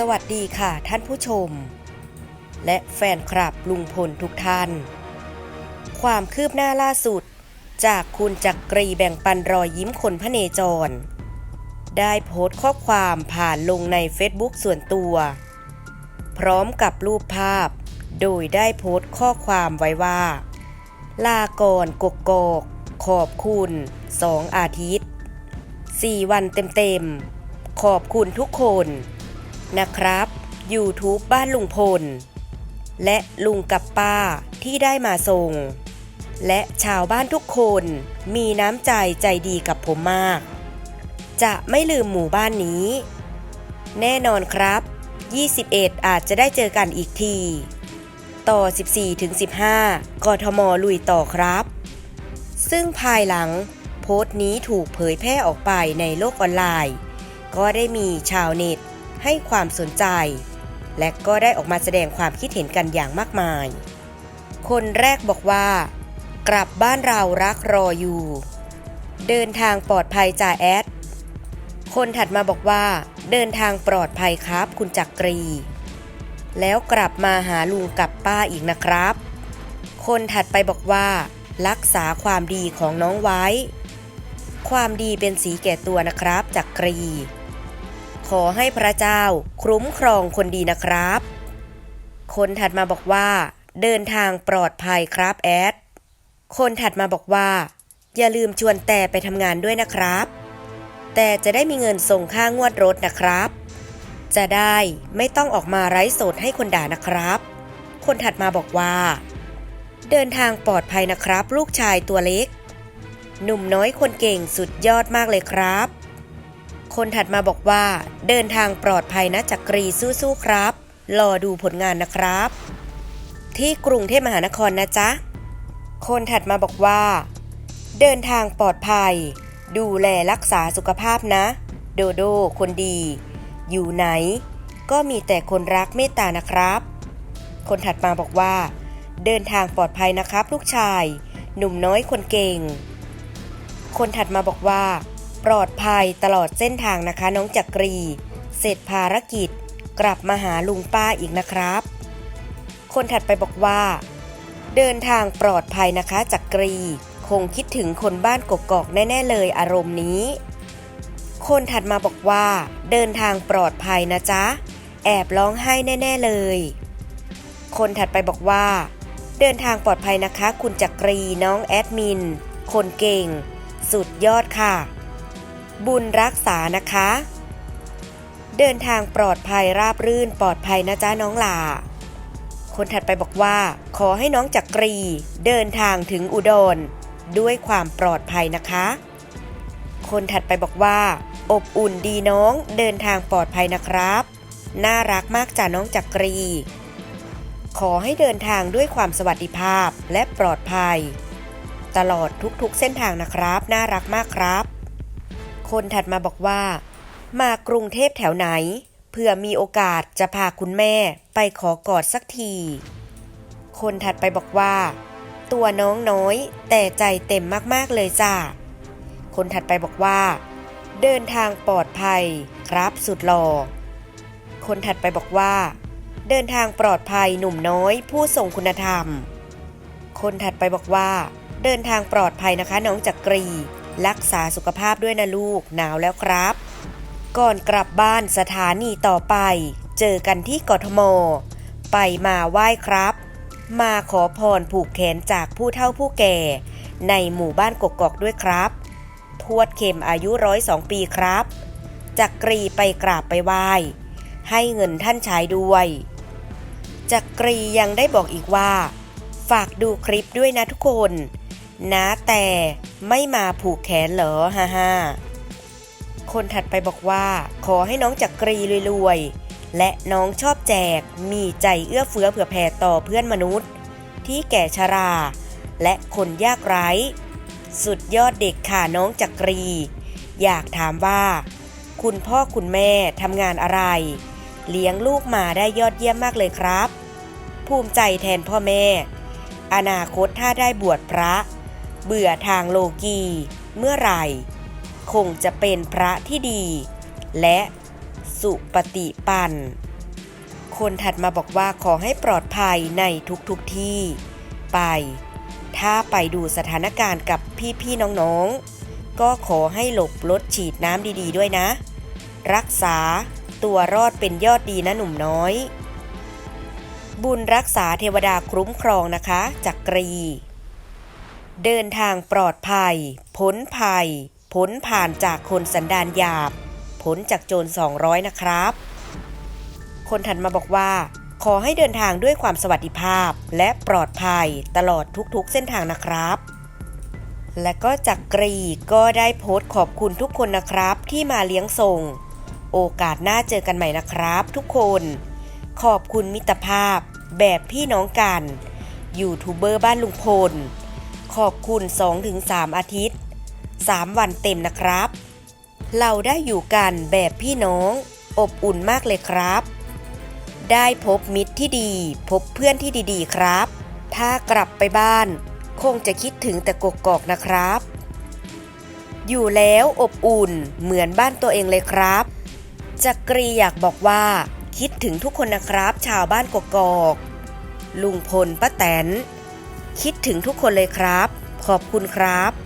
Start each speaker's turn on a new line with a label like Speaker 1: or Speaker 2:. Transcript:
Speaker 1: สวัสดีค่ะท่านผู้ชม และแฟนคลับลุงพลทุกท่าน ความคืบหน้าล่าสุด จากคุณจักรีแบ่งปันรอยยิ้มคนพระเนจร ได้โพสต์ข้อความผ่านลงในเฟซบุ๊กส่วนตัว พร้อมกับรูปภาพ โดยได้โพสต์ข้อความไว้ว่า ลาก่อนกกอกขอบคุณสองอาทิตย์ 4 วันเต็มๆ ขอบคุณทุกคน นะครับ YouTube บ้านลุงพล และลุงกับป้าที่ได้มาส่ง และชาวบ้านทุกคนมีน้ำใจใจดีกับผมมาก จะไม่ลืมหมู่บ้านนี้ แน่นอนครับ 21 อาจจะได้เจอกันอีกที ต่อ 14ถึง15 กทมลุยต่อครับ ซึ่งภายหลังโพสต์นี้ถูกเผยแพร่ออกไปในโลกออนไลน์ ก็ได้มีชาวเน็ต ให้ความสนใจ และก็ได้ออกมาแสดงความคิดเห็นกันอย่างมากมาย คนแรกบอกว่า กลับบ้านเรารักรออยู่ เดินทางปลอดภัยจ่าแอด คนถัดมาบอกว่า เดินทางปลอดภัยครับคุณจักรี แล้วกลับมาหาลุงกับป้าอีกนะครับ คนถัดไปบอกว่า รักษาความดีของน้องไว้ ความดีเป็นสีแก่ตัวนะครับจักรี ขอให้พระเจ้าคุ้มครองคนดีนะครับ คนถัดมาบอกว่า เดินทางปลอดภัยครับแอด คนถัดมาบอกว่า อย่าลืมชวนแต่ไปทำงานด้วยนะครับ แต่จะได้มีเงินส่งค่างวดรถนะครับ จะได้ไม่ต้องออกมาไร้สดให้คนด่านะครับ คนถัดมาบอกว่า เดินทางปลอดภัยนะครับ ลูกชายตัวเล็ก หนุ่มน้อยคนเก่งสุดยอดมากเลยครับ คนถัดมาบอกว่า เดินทางปลอดภัยนะจักรีสู้ๆครับ รอดูผลงานนะครับ ที่กรุงเทพมหานครนะจ๊ะ คนถัดมาบอกว่า เดินทางปลอดภัย ดูแลรักษาสุขภาพนะ โดโดคนดี อยู่ไหน ก็มีแต่คนรักเมตตานะครับ คนถัดมาบอกว่า เดินทางปลอดภัยนะครับ ลูกชาย หนุ่มน้อยคนเก่ง คนถัดมาบอกว่า ปลอดภัยตลอดเส้นทางนะคะน้องจักรี เสร็จภารกิจ กลับมาหาลุงป้าอีกนะครับ คนถัดไปบอกว่า เดินทางปลอดภัยนะคะจักรี คงคิดถึงคนบ้านกกอกแน่ ๆ เลยอารมณ์นี้ คนถัดมาบอกว่า เดินทางปลอดภัยนะจ๊ะ แอบร้องไห้แน่ ๆ เลย คนถัดไปบอกว่า เดินทางปลอดภัยนะคะ คุณจักรีน้องแอดมิน คนเก่ง สุดยอดค่ะ บุญรักษานะคะ เดินทางปลอดภัยราบรื่นปลอดภัยนะจ๊ะน้องหลาคนถัดไปบอกว่า ขอให้น้องจักรี เดินทางถึงอุดรด้วยความปลอดภัยนะคะ คนถัดไปบอกว่า อบอุ่นดีน้องเดินทางปลอดภัยนะครับ น่ารักมากจ้ะน้องจักรี ขอให้เดินทางด้วยความสวัสดิภาพและปลอดภัย ตลอดทุกๆเส้นทางนะครับ น่ารักมากครับ คนถัดมาบอกว่า มากรุงเทพแถวไหน เพื่อมีโอกาสจะพาคุณแม่ไปขอกอดสักที คนถัดไปบอกว่า ตัวน้องน้อยแต่ใจเต็มมากๆเลยจ้าคนถัดไปบอกว่า เดินทางปลอดภัยครับสุดหล่อคนถัดไปบอกว่า เดินทางปลอดภัยหนุ่มน้อยผู้ทรงคุณธรรม คนถัดไปบอกว่า เดินทางปลอดภัยนะคะน้องจักรี รักษาสุขภาพด้วยนะลูกหนาวแล้วครับ ก่อนกลับบ้านสถานีต่อไป เจอกันที่กทม ไปมาไหว้ครับ มาขอพรผูกแขนจากผู้เฒ่าผู้แก่ ในหมู่บ้านกกอกด้วยครับ ทวดเข็มอายุร้อยสองปีครับจักรีไปกราบไปไหว้ ให้เงินท่านใช้ด้วยจักรียังได้บอกอีกว่า ฝากดูคลิปด้วยนะทุกคน นะแต่ไม่มาผูกแขนเหรอฮ่าฮ่าคนถัดไปบอกว่า ขอให้น้องจักรีรวยๆ และน้องชอบแจก มีใจเอื้อเฟื้อเผื่อแผ่ต่อเพื่อนมนุษย์ ที่แก่ชรา และคนยากไร้ สุดยอดเด็กค่ะน้องจักรี อยากถามว่า คุณพ่อคุณแม่ทำงานอะไร เลี้ยงลูกมาได้ยอดเยี่ยมมากเลยครับ ภูมิใจแทนพ่อแม่ อนาคตถ้าได้บวชพระ เบื่อทางโลกีเมื่อไหร่ คงจะเป็นพระที่ดี และสุปฏิปันคนถัดมาบอกว่าขอให้ปลอดภัยในทุกๆทที่ ไป ถ้าไปดูสถานการณ์กับพี่ๆน้องๆ ก็ขอให้หลบรถฉีดน้ำดีๆด้วยนะ รักษาตัวรอดเป็นยอดดีนะหนุ่มน้อย บุญรักษาเทวดาคุ้มครองนะคะ จักรี เดินทางปลอดภัยพ้นภัยพ้นผ่านจากคนสันดานหยาบพ้นจากโจร 200 นะครับ คนถัดมาบอกว่า ขอให้เดินทางด้วยความสวัสดิภาพและปลอดภัยตลอดทุกๆเส้นทางนะครับ และก็จักกรีก็ได้โพสต์ขอบคุณทุกคนนะครับ ที่มาเลี้ยงส่ง โอกาสหน้าเจอกันใหม่นะครับ ทุกคน ขอบคุณมิตรภาพแบบพี่น้องกัน ยูทูบเบอร์บ้านลุงพล ขอบคุณ 2-3 อาทิตย์ 3 วันเต็มนะครับ เราได้อยู่กันแบบพี่น้อง อบอุ่นมากเลยครับ ได้พบมิตรที่ดี พบเพื่อนที่ดีๆครับ ถ้ากลับไปบ้าน คงจะคิดถึงแต่กกอกนะครับ อยู่แล้วอบอุ่นเหมือนบ้านตัวเองเลยครับจักรีอยากบอกว่า คิดถึงทุกคนนะครับ ชาวบ้านกกอก ลุงพลป้าแตน คิดถึงทุกคนเลยครับ ขอบคุณครับ